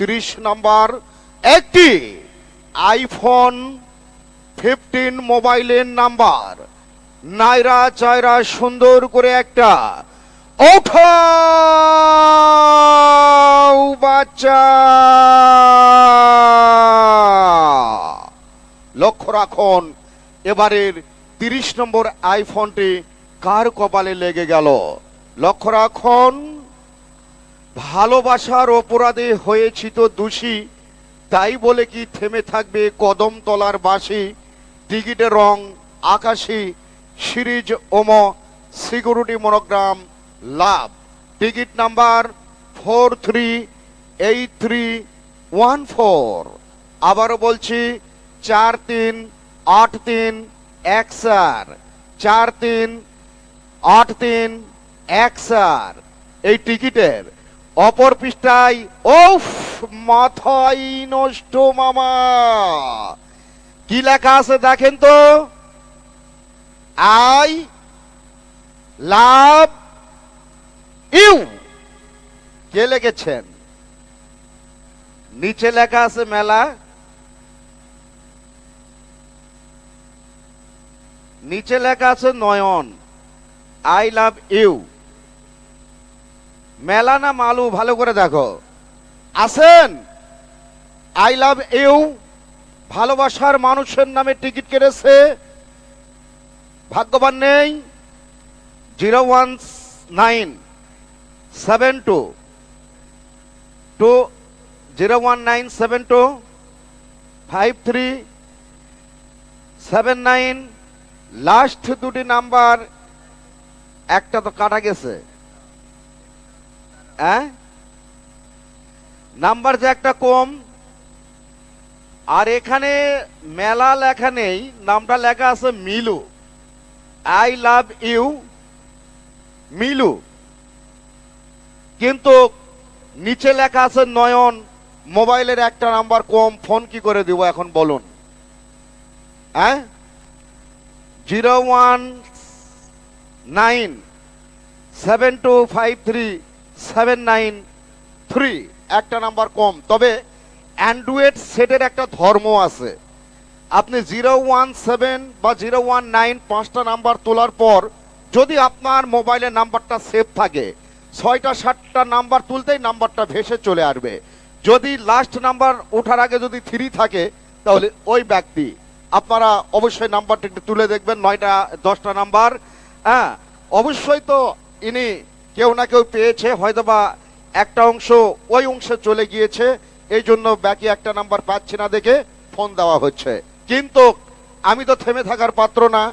তিরিশ নাম্বার, একটি iPhone fifteen মোবাইলের নাম্বার। নাইরা চায়রা সুন্দর করে একটা ওঠাও বাচ্চা। লক্ষ্য রাখুন, এবারের তিরিশ নম্বর আইফোনটি কার কপালে লেগে গেল? লক্ষ্য রাখুন। ভালোবাসার অপরাধে হয়েছি তো দোষী। তাই বলে কি থেমে থাকবে কদম তলার বাসি টিকিটের রং, আকাশি, সিরিজ, ওম, security monogram, love. Ticket number four three eight three one four. আবারও বলছি, চার তিন আট তিন এক চার চার তিন আট তিন এক চার এই টিকিটের অপর পৃষ্ঠায়, ওফ মাথাই নষ্ট মামা। কি লেখা আছে দেখেন তো? I love you. কে লিখেছেন? নিচে লেখা আছে মেলা। নিচে লেখা আছে নয়ন। I love you. মেলা না মালু, ভালো করে দেখো। আছেন আই লাভ ইউ ভালোবাসার মানুষের নামে টিকিট কেটেছে। ভাগ্যবান নেই। Zero one nine seven two. Two zero one nine seven two. Five three seven nine. Last দুটি নাম্বার। একটা তো কাটা গেছে। হ্যাঁ? নাম্বার যে একটা কম। আর এখানে মেলা লেখা নেই, নামটা লেখা আছে Milu. I love you Milu. কিন্তু নিচে লেখা আছে নয়ন, মোবাইলের একটা নাম্বার কম, ফোন কি করে দিব এখন বলুন? হ্যাঁ? Zero one nine seven two five three seven nine three একটা নাম্বার কম। তবে অ্যান্ড্রয়েড সেটের একটা ধর্ম আছে। আপনি জিরো ওয়ান সেভেন বা জিরো ওয়ান নাইন পাঁচটা নাম্বার তোলার পর যদি আপনার মোবাইলের নাম্বারটা সেভ থাকে, ছয়টা, সাতটা নাম্বার তুলতেই নাম্বারটা ভেসে চলে আসবে। যদি লাস্ট নাম্বার ওঠার আগে যদি থ্রি থাকে, তাহলে ওই ব্যক্তি, আপনারা অবশ্যই নাম্বারটা একটু তুলে দেখবেন, নয়টা, দশটা নাম্বার। হ্যাঁ অবশ্যই তো ইনি কেউ না কেউ পেয়েছে, হয়তোবা একটা অংশ ওই অংশে চলে গিয়েছে, এই জন্য বাকি একটা নাম্বার পাচ্ছি না দেখে ফোন দেওয়া হচ্ছে। কিন্তু আমি তো থেমে থাকার পাত্র না।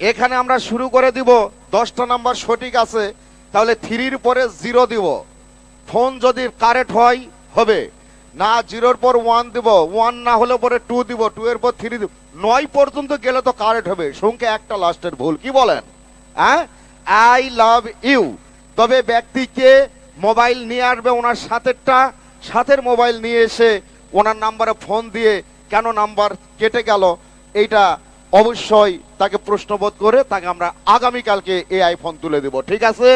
এখানে আমরা শুরু করে দিব, দশটা নাম্বার সঠিক আছে, তাহলে থ্রির পরে জিরো দিব। ফোন যদি কারেক্ট হয়, হবে। না জিরোর পর ওয়ান দিব ওয়ান না হলে পরে টু দিব টু এর পর থ্রি দিব। নয় পর্যন্ত গেলে তো কারেক্ট হবে, সংখ্যা একটা লাস্টের ভুল, কি বলেন? হ্যাঁ? I love you. তবে ব্যক্তিকে মোবাইল নিয়ে আসবে ওনার সাথেরটা, সাথের মোবাইল নিয়ে এসে ওনার নাম্বারে ফোন দিয়ে কেন নাম্বার কেটে গেল, এইটা অবশ্যই তাকে প্রশ্নবোধ করে তাকে আমরা আগামীকালকে এই আইফোন তুলে দেব। ঠিক আছে?